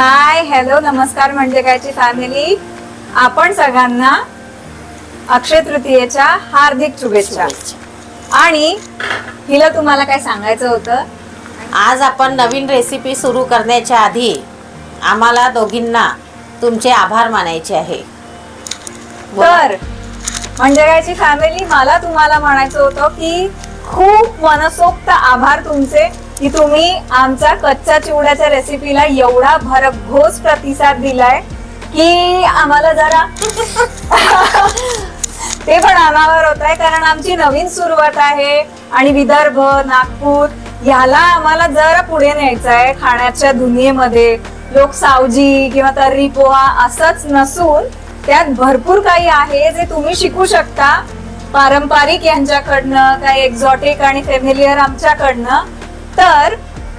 Hi hello नमस्कार म्हणजे कायची फॅमिली आपण सगळ्यांना अक्षय तृतीयेच्या हार्दिक शुभेच्छा. आणि हिला तुम्हाला काय सांगायचं होतं? आज आपण नवीन रेसिपी सुरू करण्याच्या आधी आम्हाला दोघींना तुमचे आभार मानायचे आहे. तर म्हणजे कायची फॅमिली मला तुम्हाला म्हणायचं होतं की खूप मनसोक्त आभार तुमचे. की तुम्ही आमच्या कच्चा चिवड्याच्या रेसिपीला एवढा भरघोस प्रतिसाद दिलाय की आम्हाला जरा ते पण अनावर होत आहे कारण आमची नवीन सुरुवात आहे आणि विदर्भ नागपूर ह्याला आम्हाला जरा पुढे न्यायचं आहे खाण्याच्या दुनियेमध्ये. लोक सावजी किंवा तर्री पोहा असंच नसून त्यात भरपूर काही आहे जे तुम्ही शिकू शकता. पारंपरिक यांच्याकडनं काही एक्झॉटिक आणि फेमिलियर आमच्याकडनं. तर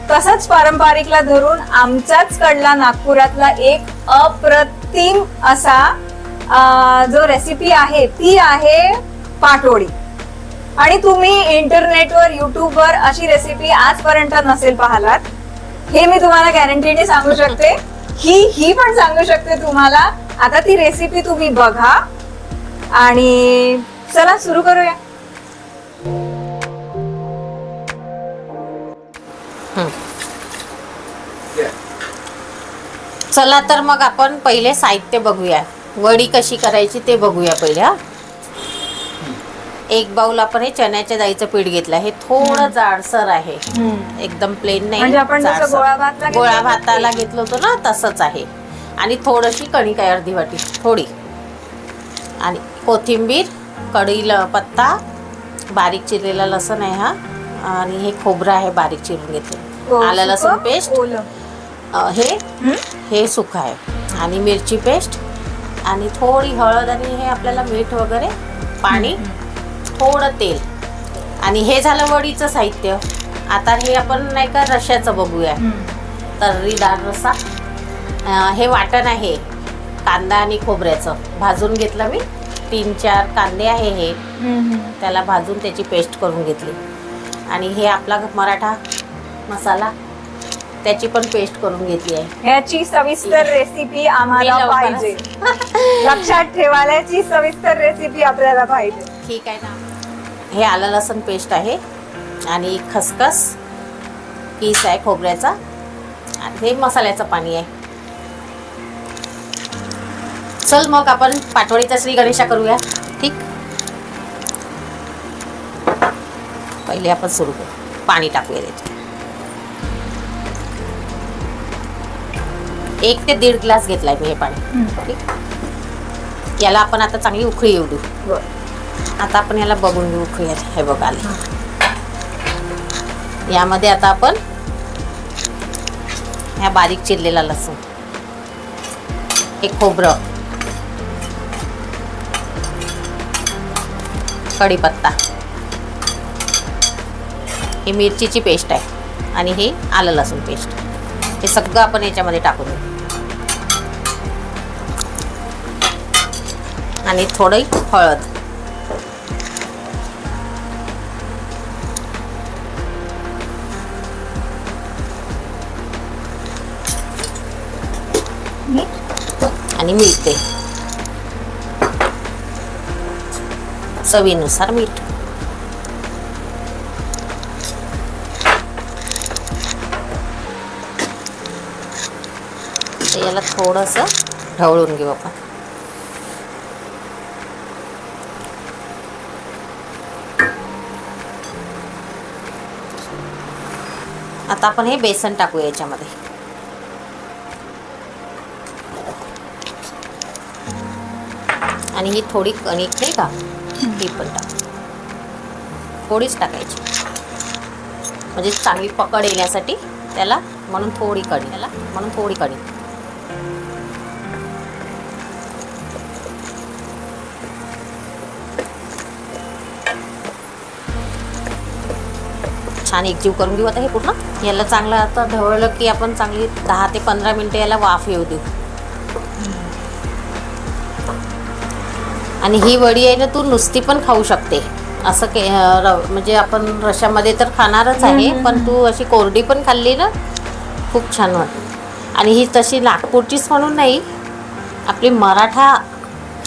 तसंच पारंपरिकला धरून आमच्याच कडला नागपुरातला एक अप्रतिम असा जो रेसिपी आहे ती आहे पाटोळी आणि तुम्ही इंटरनेटवर युट्यूबवर अशी रेसिपी आजपर्यंत नसेल पाहिलात. हे मी तुम्हाला गॅरंटीने सांगू शकते. ही ही पण सांगू शकते तुम्हाला. आता ती रेसिपी तुम्ही बघा. आणि चला सुरू करूया. चला तर मग आपण पहिले साहित्य बघूया. वडी कशी करायची ते बघूया पहिले हा. एक बाउल आपण हे चण्याच्या डाळीचं पीठ घेतलं. हे थोडं जाडसर आहे. एकदम प्लेन नाही म्हणजे जाडसर. गोळा भातला घेतलं गोळा ना भाताला घेतलं होतं ना तसंच आहे. आणि थोडीशी कणिक आहे अर्धी वाटी थोडी. आणि कोथिंबीर कढीला पत्ता बारीक चिरलेला लसण आहे हा. आणि हे खोबरं आहे बारीक चिरून घेतलं. आलं लसूण पेस्ट. हे? हं? हे सुकं आहे. आणि मिरची पेस्ट. आणि थोडी हळद आणि हे आपल्याला मीठ वगैरे पाणी थोडं तेल. आणि हे झालं वडीचं साहित्य. आता हे आपण नाही का रश्याचं बघूया. तर्रीदार रसा अं, हे वाटण आहे. कांदा आणि खोबऱ्याचं. भाजून घेतलं मी. तीन चार कांदे आहे हे. त्याला भाजून त्याची पेस्ट करून घेतली. आणि हे आपला मराठा मसाला त्याची पण पेस्ट करून घेतली आहे. ह्याची सविस्तर रेसिपी आम्हाला. पाहिजे. लक्षात ठेवायला याची सविस्तर रेसिपी आपल्याला पाहिजे. ठीक आहे ना. हे आलं लसण पेस्ट आहे आणि खसखस किस आहे खोबऱ्याचा. आणि हे मसाल्याचं पाणी आहे. चल मग आपण पाटवडीचा श्री गणेशा करूया. ठीक? पहिले आपण सुरू करू. पाणी टाकूया त्याच्यात. एक ते दीड ग्लास घेतलाय मी हे पाणी. ठीक? याला आपण आता चांगली उकळी येऊ देऊ. आता आपण याला बघून घेऊ उकळी हे बघ आले. यामध्ये आता आपण ह्या बारीक चिरलेला लसूण. हे खोबरं. कढीपत्ता. ही मिरचीची पेस्ट आहे आणि हे आलं लसूण पेस्ट. हे सगळं आपण याच्यामध्ये टाकून देऊ आणि थोडी हळद. आणि मीठ ते चवीनुसार मीठ. थोडंसं ढवळून घेऊ आपण. आता आपण हे बेसन टाकूया याच्यामध्ये. आणि ही थोडी कणिक नाही का ती पण टाक. थोडीच टाकायची. म्हणजे चांगली पकड येण्यासाठी त्याला म्हणून थोडी कणी त्याला म्हणून थोडी कणी छान एकजीव करून घेऊ. आता हे पूर्ण याला चांगलं आता ढवळलं की आपण चांगली दहा ते पंधरा मिनटं याला वाफ येऊ देऊ. आणि ही वडी आहे ना तू नुसती पण खाऊ शकते. असं के म्हणजे आपण रशामध्ये तर खाणारच आहे पण तू अशी कोरडी पण खाल्ली ना खूप छान वाटते आणि ही तशी नागपूरचीच म्हणून नाही आपली मराठा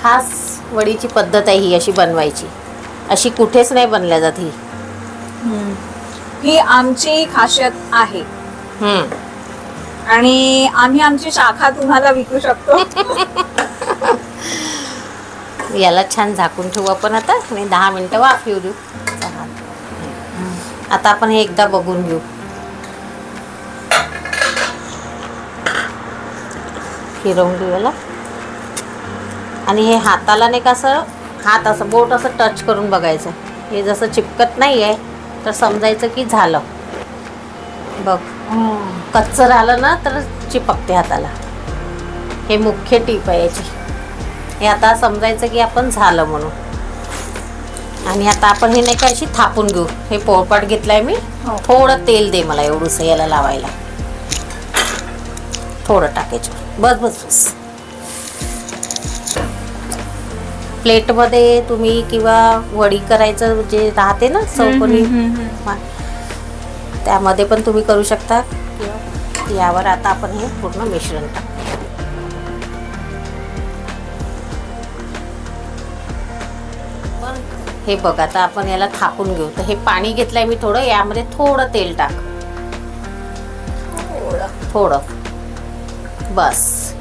खास वडीची पद्धत आहे ही अशी बनवायची. अशी कुठेच नाही बनल्या जात ही. ही आमची खासियत आहे. हम्म. आणि आम्ही आमची शाखा तुम्हाला विकू शकतो. याला छान झाकून ठेवू आपण आता. आणि दहा मिनटं वाफ येऊ देऊ. चला. आता आपण हे एकदा बघून घेऊ. फिरवून घेऊ याला. आणि हे हाताला नाही का असं हात असं बोट असं टच करून बघायचं. हे जसं चिपकत नाही आहे तर समजायचं की झालं. बघ. कच्चं राहिलं ना तर चिपकते हाताला. हे मुख्य टीप आहे याची. हे आता समजायचं की आपण झालं म्हणून. आणि आता आपण हे नाही का अशी थापून घेऊ. हे पोळपाट घेतलाय मी. हो. थोडं तेल दे मला एवढंसं याला लावायला. थोडं टाकायचं. बस बस बस. प्लेटमध्ये तुम्ही किंवा वडी करायचं जे राहते ना चौकोनी. त्यामध्ये पण तुम्ही करू शकता. यावर आता आपण हे पूर्ण मिश्रण टाकू. हे बघ आता आपण याला थापून घेऊ. तर हे पाणी घेतलंय मी थोडं यामध्ये थोडं तेल टाक. थोडं. बस.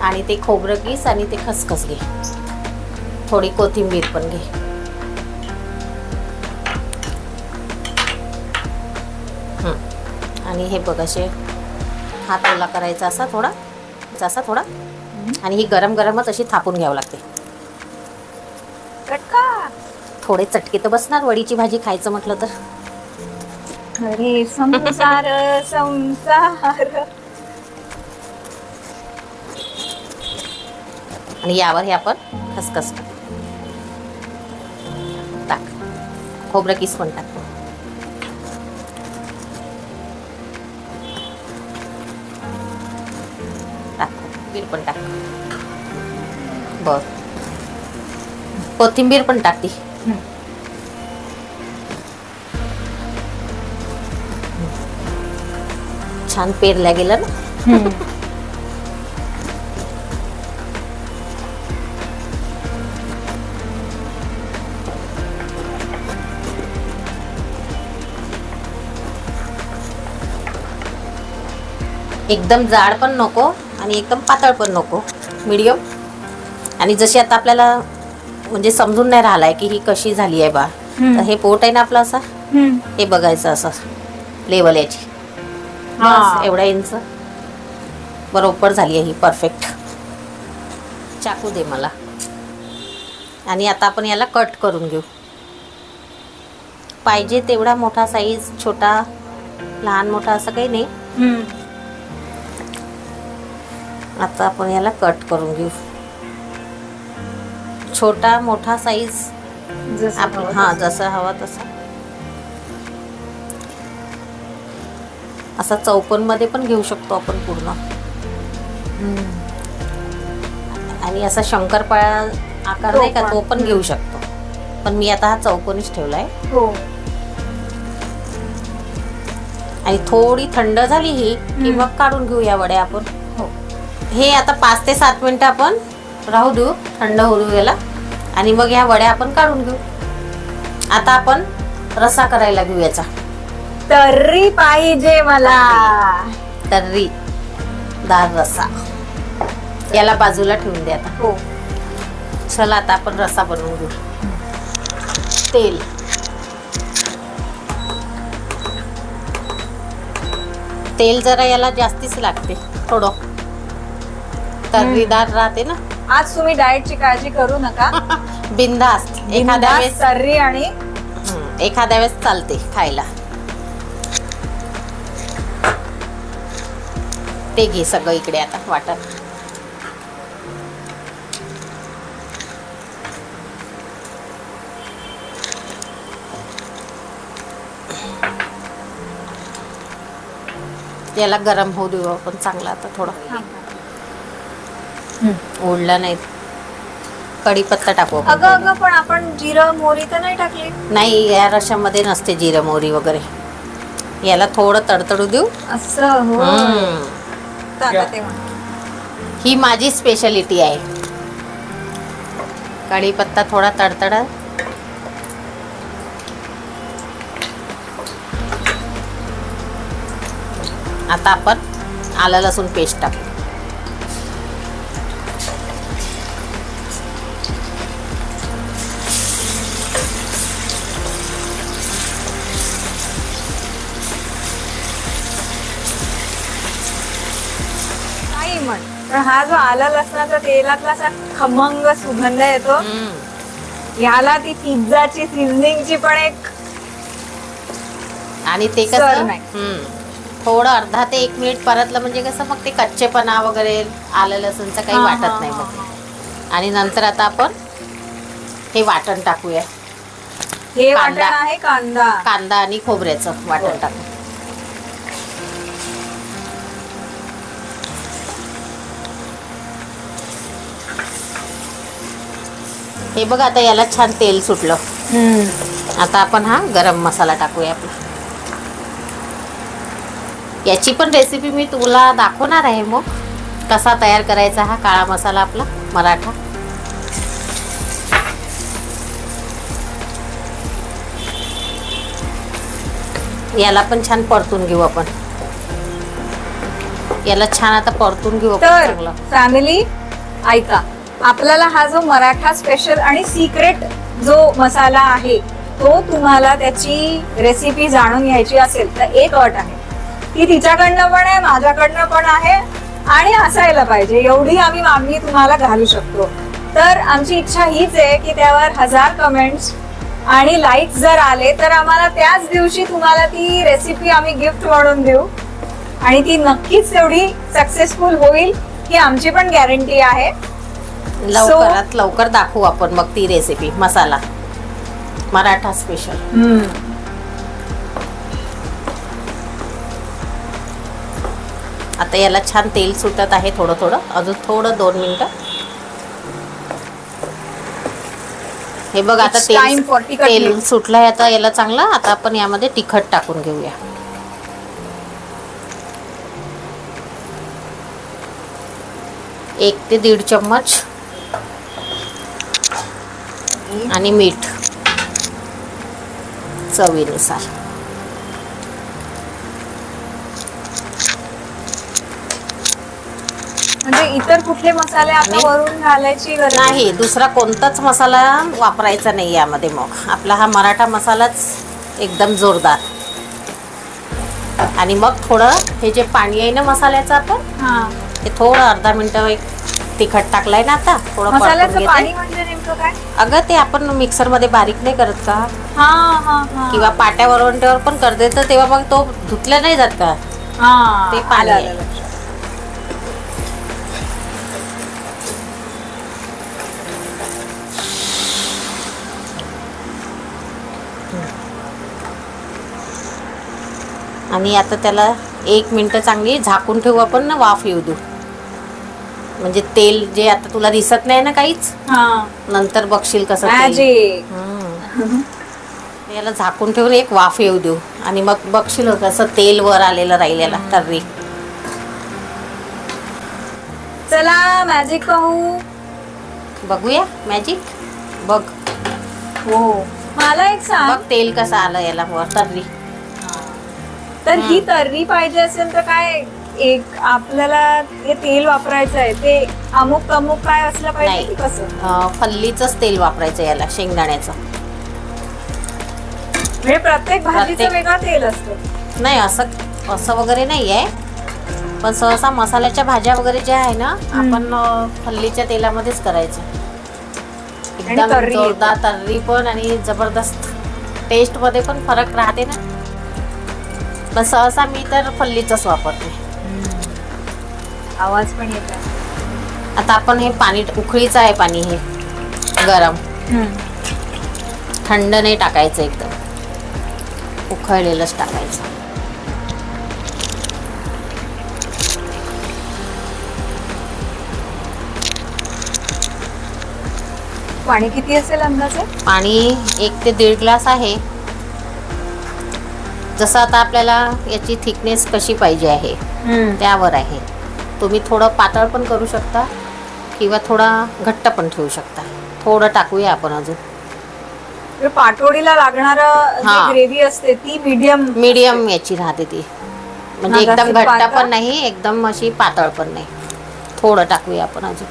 आणि ते खोबरं किस आणि ते खसखस घे. थोडी कोथिंबीर पण घे. आणि हे बघ असे हात ओला करायचा असा थोडा असा थोडा. आणि ही गरम गरमच अशी थापून घ्यावं लागते. थोडे चटके तर बसणार वडीची भाजी खायचं म्हटलं तर. अरे संसार संसार. आणि यावर हे आपण खसखस. खोबरं किस पण टाक. टाक पण टाक. बर. कोथिंबीर पण टाकती. छान पेरल्या गेलं ना? एकदम जाड पण नको आणि एकदम पातळ पण नको. मीडियम आणि जशी आता आपल्याला म्हणजे समजून नाही राहिलाय की ही कशी झाली आहे बा. तर हे पोट आहे ना आपलं असं? हे बघायचं असं. लेवल याची. बस एवढ्या इंच. बरोबर झाली आहे ही परफेक्ट चाकू दे मला. आणि आता आपण याला कट करून घेऊ. पाहिजे तेवढा मोठा साईज छोटा लहान मोठा असं काही नाही. आता आपण याला कट करून घेऊ. छोटा मोठा साईज जसं आप हवं हां. जसं हवा तसा. असा चौकोनमध्ये पण घेऊ शकतो आपण पूर्ण. आणि असा शंकरपाळा आकार नाही का. तो पण घेऊ शकतो. पण मी आता हा चौकोनीच ठेवलाय. हो. आणि थोडी थंड झाली ही की मग काढून घेऊ या वड्या आपण. हो आता पाच ते सात मिनिटं आपण राहू देऊ थंड होऊ देऊ याला. आणि मग ह्या वड्या आपण काढून घेऊ. आता आपण रसा करायला घेऊ याचा. तर्री पाहिजे मला. तर्री दाल रसा. याला बाजूला ठेवून दे आता. हो. चला आता आपण रसा बनवून घेऊ. तेल. तेल जरा याला जास्तीच लागते थोडं. तर्रीदार राहते ना. आज तुम्ही डाएटची काळजी करू नका. बिंदास्त एखाद्या बिनधास्त वेळेस तर्री आणि हं, एखाद्या वेळेस चालते खायला. ते घे सगळं इकडे आता वाटत याला गरम होऊ देऊ आपण चांगला आता थोडं. ओढला नाही. कढीपत्ता टाकू आपण अगं अगं पण आपण जिरं मोरी तर नाही टाकली? नाही या रशामध्ये नसते जिरं मोहरी वगैरे. याला थोडं तडतडू देऊ. असं हो हम्म. आता. ही माझी स्पेशालिटी आहे. कढीपत्ता थोडा तडतड. आता आपण आलं लसूण पेस्ट टाकू. पण हा जो आला लसणाचा तेलातला असा खमंग सुगंध येतो. ह्याला ती पिझ्झाची सिझनिंगची पण एक आणि ते कसं नाही. हम्म. थोडं अर्धा ते एक मिनिट परतलं म्हणजे कसं मग ते कच्चेपणा वगैरे आलं लसूणचं काही हा, वाटत नाही हा, मग आणि नंतर आता आपण हे वाटण टाकूया हे वाटण कांदा. आहे कांदा कांदा आणि खोबऱ्याचं वाटण हो. टाकू हे बघ आता याला छान तेल सुटलं. आता आपण हा गरम मसाला टाकूया आपला. याची पण रेसिपी मी तुला दाखवणार आहे मग. कसा तयार करायचा हा काळा मसाला आपला मराठा. याला पण छान परतून घेऊ आपण. याला छान आता परतून घेऊ आपण चांगलं. फॅमिली ऐका. आपल्याला हा जो मराठा स्पेशल आणि सिक्रेट जो मसाला आहे तो तुम्हाला त्याची रेसिपी जाणून घ्यायची असेल तर एक अट आहे. ती तिच्याकडनं पण आहे माझ्याकडनं पण आहे आणि असायला पाहिजे. एवढी आम्ही मागणी तुम्हाला घालू शकतो. तर आमची इच्छा हीच आहे की त्यावर हजार कमेंट्स आणि लाईक जर आले तर आम्हाला त्याच दिवशी तुम्हाला ती रेसिपी आम्ही गिफ्ट म्हणून देऊ. आणि ती नक्कीच तेवढी सक्सेसफुल होईल ही आमची पण गॅरंटी आहे. लवकरात लवकर दाखवू आपण मग ती रेसिपी मसाला. मराठा स्पेशल आता याला छान तेल सुटत आहे थोडं थोडं अजून थोडं दोन मिनिटं. हे बघ आता It's time for तेल तिखट तेल मीठ. सुटलंय आता याला चांगलं. आता आपण यामध्ये तिखट टाकून घेऊया. एक ते दीड चम्मच. आणि मीठ चवीनुसार. म्हणजे इतर कुठले मसाले आता आणि- वरून घालायची गरज नाही दुसरा कोणताच मसाला वापरायचा नाही यामध्ये मग. आपला हा मराठा मसालाच एकदम जोरदार. आणि मग थोडं हे जे पाणी आहे ना मसाल्याचं आपण हा. ते थोडं अर्धा मिनटं एक तिखट टाकलाय ना आता थोडं परतून मसाल्याचं घेते. पाणी म्हणजे नेमकं काय अगं ते आपण मिक्सरमध्ये बारीक नाही करत का हा हा हा किंवा पाट्या वरवंट्यावर पण करते तर तेव्हा मग तो धुतला नाही जात का हा ते पाणी आलं, आहे. आलं लक्षात. आणि आता त्याला एक मिनटं चांगली झाकून ठेवू आपण ना वाफ येऊ देऊ म्हणजे तेल जे आता तुला दिसत नाही ना काहीच? हा. नंतर बघशील कसं तेल. मॅजिक हम्म. याला झाकून ठेवून एक वाफ येऊ देऊ. आणि मग बघशील कसं तेल वर आलेलं राहील याला तर्री. चला मॅजिक पाहू. बघूया मॅजिक बघ. हो. मला एक सांग. बघ तेल कसं आलं याला वर तर्री. तर ही तर्री पाहिजे असेल तर काय एक आपल्याला हे तेल वापरायचं आहे ते अमुक अमुक काय असलं पाहिजे. की कसं? अं, फल्लीचंच तेल वापरायचं याला शेंगदाण्याचं. म्हणजे प्रत्येक भाजीचं प्रत्येक- वेगळं तेल असतं. नाही असं असं वगैरे नाही आहे पण सहसा मसाल्याच्या भाज्या वगैरे ज्या आहे ना आपण अं, फल्लीच्या तेलामध्येच करायचं. एकदम तर्री येते. जोरदार तर्री पण आणि जबरदस्त टेस्टमध्ये पण फरक राहते ना. पण सहसा मी तर फल्लीचंच वापरते. आवाज पण येत आहे आता आपण हे पाणी उकळीचं आहे पाणी हे. गरम. थंड नाही टाकायचं एकदम. उकळलेलंच टाकायचं. पाणी किती असेल अंदाजे? पाणी एक ते दीड ग्लास आहे. जसं आता आपल्याला याची थिकनेस कशी पाहिजे आहे त्यावर आहे. तुम्ही थोडं पातळ पण करू शकता किंवा थोडा घट्ट पण ठेवू शकता. थोडं टाकूया आपण अजून. तर पाटोडीला लागणार. ग्रेव्ही असते ती मीडियम मीडियम याची राहते ती. म्हणजे एकदम घट्ट? पण नाही एकदम अशी पातळ पण नाही. थोडं टाकूया आपण अजून.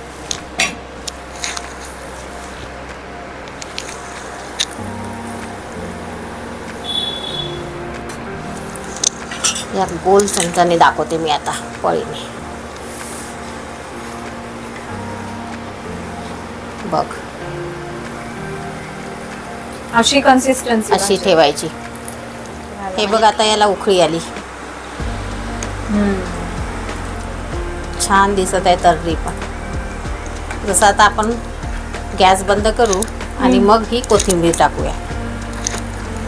या गोल चमचाने दाखवते मी आता पळीने. बघ. अशी कन्सिस्टन्सी अशी ठेवायची. हे बघ आता याला उखळी आली. छान दिसत आहे तर्री पण. जसं आता आपण गॅस बंद करू आणि मग ही कोथिंबीर टाकूया.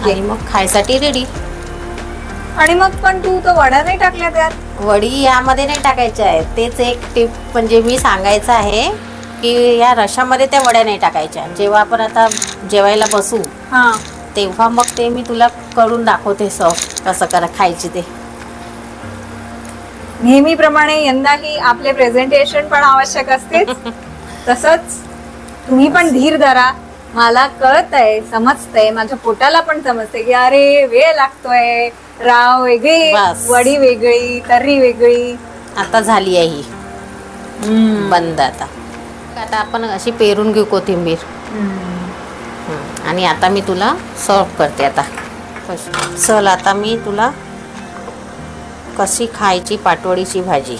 आणि मग खायसाठी रेडी आणि मग पण तू तो वड्या नाही टाकल्या त्यात. वडी यामध्ये नाही टाकायच्या आहेत. तेच एक टिप म्हणजे मी सांगायचं आहे. की या रशामध्ये त्या वड्या नाही टाकायच्या. जेव्हा आपण आता जेवायला बसू हा. तेव्हा मग ते मी तुला करून दाखवते सर्व कसं करा खायची ते. नेहमीप्रमाणे यंदाही आपले प्रेझेंटेशन पण आवश्यक असतेच. तसंच तुम्ही पण धीर धरा. मला कळत आहे समजतंय माझ्या पोटाला पण समजतंय की अरे वेळ लागतोय. राव वेगळी बस. वडी वेगळी तर्री वेगळी. आता झाली आहे ही. बंद आता. आता आपण अशी पेरून घेऊ कोथिंबीर. हं. आणि आता मी तुला सर्व करते आता. कशी चल आता मी तुला कशी खायची पाटवडीची भाजी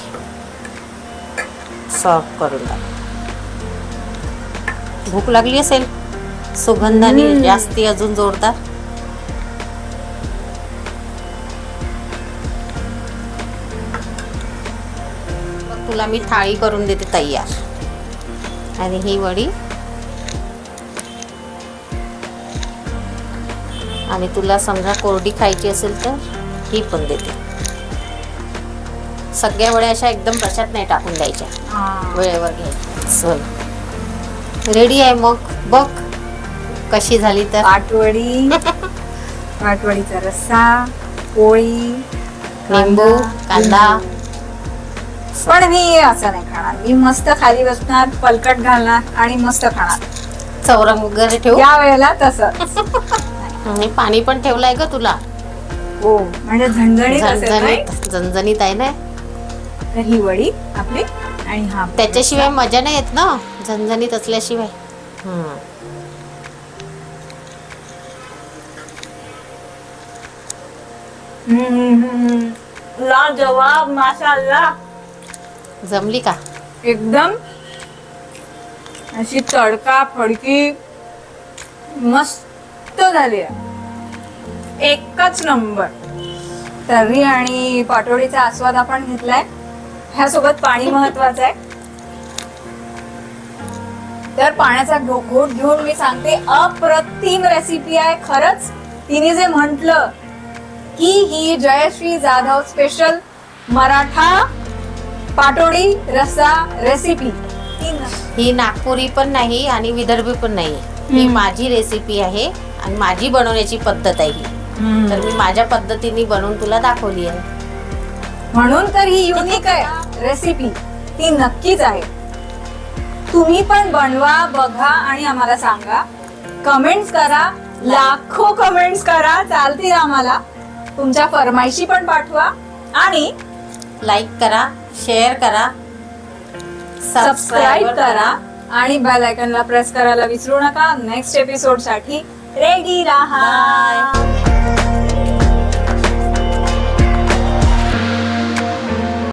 सर्व करून टाक. भूक लागली असेल? सुगंधाने. जास्ती अजून जोरदार? मग तुला मी थाळी करून देते तयार. आणि ही वडी. आणि तुला समजा कोरडी खायची असेल तर ही पण देते. सगळ्या वड्या अशा एकदम प्रशात नाही टाकून द्यायच्या. वेळेवर घ्यायच्या चल. रेडी आहे मग? बघ. कशी झाली तर? पाटवडी पाटवडीचा रस्सा पोळी लिंबू कांदा. पण मी असं नाही खाणार. मी मस्त खाली बसणार पलकट घालणार आणि मस्त खाणार. चौरंग वगैरे ठेवू? या वेळेला तसं आणि पाणी पण ठेवलंय ग तुला. हो म्हणजे झणझणीत असेल नाही? झणझणीत झणझणीत आहे ना? तर ही वडी आपली आणि हा त्याच्याशिवाय मजा नाही येत ना? झणझणीत असल्याशिवाय. हम्म. हम्म, हम्म, हम्म. लाजवाब माशाल्लाह. जमली का? एकदम. अशी तडका फडकी मस्त झाली आहे. एकच नंबर. तर्री आणि पाटोडीचा आस्वाद आपण घेतलाय. ह्यासोबत पाणी महत्वाचं आहे. तर पाण्याचा घोट घेऊन मी सांगते अप्रतिम रेसिपी आहे. खरंच तिने जे म्हंटल की ही जयश्री जाधव स्पेशल मराठा पाटोडी रस्सा रेसिपी ही नागपुरी पण नाही आणि विदर्भी पण नाही. ही. माझी रेसिपी आहे आणि माझी बनवण्याची पद्धत आहे ही. तर मी माझ्या पद्धतीने बनवून तुला दाखवली आहे. म्हणून तर ही युनिक आहे. रेसिपी ती नक्कीच आहे. तुम्ही पण बनवा बघा आणि आम्हाला सांगा. कमेंट्स करा. लाखो कमेंट्स करा. चालतील आम्हाला. तुमच्या फरमाईशी पण पाठवा. आणि लाईक करा. शेअर करा सबस्क्राईब करा आणि बेल आयकनला प्रेस करायला विसरू नका. नेक्स्ट एपिसोडसाठी रेडी राहा.